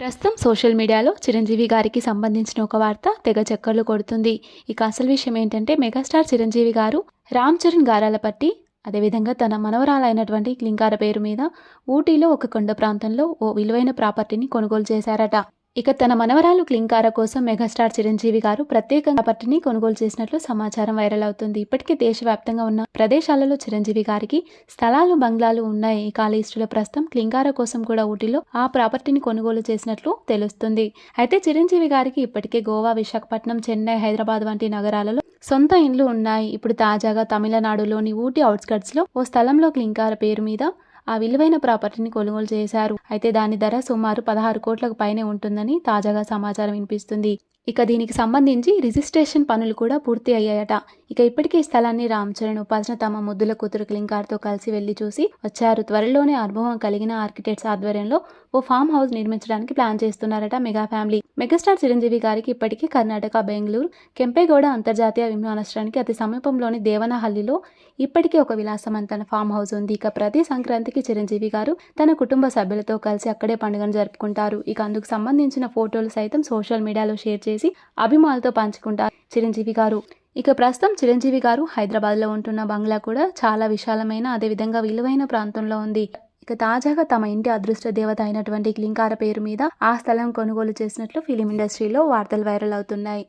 ప్రస్తుతం సోషల్ మీడియాలో చిరంజీవి గారికి సంబంధించిన ఒక వార్త తెగ చక్కర్లు కొడుతుంది. ఇక అసలు విషయం ఏంటంటే మెగాస్టార్ చిరంజీవి గారు రామ్ చరణ్ గారాలపట్టి అదేవిధంగా తన మనవరాలైనటువంటి క్లింకార పేరు మీద ఊటీలో ఒక కొండ ప్రాంతంలో ఓ విలువైన ప్రాపర్టీని కొనుగోలు చేశారట. ఇక తన మనవరాలు క్లింకార కోసం మెగాస్టార్ చిరంజీవి గారు ప్రత్యేక పట్టిని కొనుగోలు చేసినట్లు సమాచారం వైరల్ అవుతుంది. ఇప్పటికే దేశవ్యాప్తంగా ఉన్న ప్రదేశాలలో చిరంజీవి గారికి స్థలాలు బంగ్లాలు ఉన్నాయి. ఈ ప్రస్తుతం క్లింకార కోసం కూడా ఊటీలో ఆ ప్రాపర్టీని కొనుగోలు చేసినట్లు తెలుస్తుంది. అయితే చిరంజీవి గారికి ఇప్పటికే గోవా విశాఖపట్నం చెన్నై హైదరాబాద్ వంటి నగరాలలో సొంత ఇండ్లు ఉన్నాయి. ఇప్పుడు తాజాగా తమిళనాడులోని ఊటీ అవుట్స్కట్స్లో ఓ స్థలంలో క్లింకార పేరు మీద ఆ విలువైన ప్రాపర్టీని కొనుగోలు చేశారు. అయితే దాని ధర సుమారు పదహారు కోట్లకు పైనే ఉంటుందని తాజాగా సమాచారం వినిపిస్తుంది. ఇక దీనికి సంబంధించి రిజిస్ట్రేషన్ పనులు కూడా పూర్తి అయ్యాయట. ఇక ఇప్పటికే స్థలాన్ని రామ్ చరణ్ ఉపాసన తమ ముద్దుల కూతురు క్లింకార్తో కలిసి వెళ్ళి చూసి వచ్చారు. త్వరలోనే అనుభవం కలిగిన ఆర్కిటెక్ట్స్ ఆధ్వర్యంలో ఓ ఫామ్ హౌస్ నిర్మించడానికి ప్లాన్ చేస్తున్నారట మెగా ఫ్యామిలీ. మెగాస్టార్ చిరంజీవి గారికి ఇప్పటికీ కర్ణాటక బెంగళూరు కెంపేగౌడ అంతర్జాతీయ విమానాశ్రయానికి అతి సమీపంలోని దేవనహల్లిలో ఇప్పటికీ ఒక విలాసవంతన ఫామ్ హౌస్ ఉంది. ఇక ప్రతి సంక్రాంతికి చిరంజీవి గారు తన కుటుంబ సభ్యులతో కలిసి అక్కడే పండుగను జరుపుకుంటారు. ఇక అందుకు సంబంధించిన ఫోటోలు సైతం సోషల్ మీడియాలో షేర్ చేసి అభిమానులతో పంచుకుంటారు చిరంజీవి గారు. ఇక ప్రస్తుతం చిరంజీవి గారు హైదరాబాద్లో ఉంటున్న బంగ్లా కూడా చాలా విశాలమైన అదేవిధంగా విలువైన ప్రాంతంలో ఉంది. ఇక తాజాగా తమ ఇంటి అదృష్ట దేవత అయినటువంటి క్లింకార పేరు మీద ఆ స్థలం కొనుగోలు చేసినట్లు ఫిలిం ఇండస్ట్రీలో వార్తలు వైరల్ అవుతున్నాయి.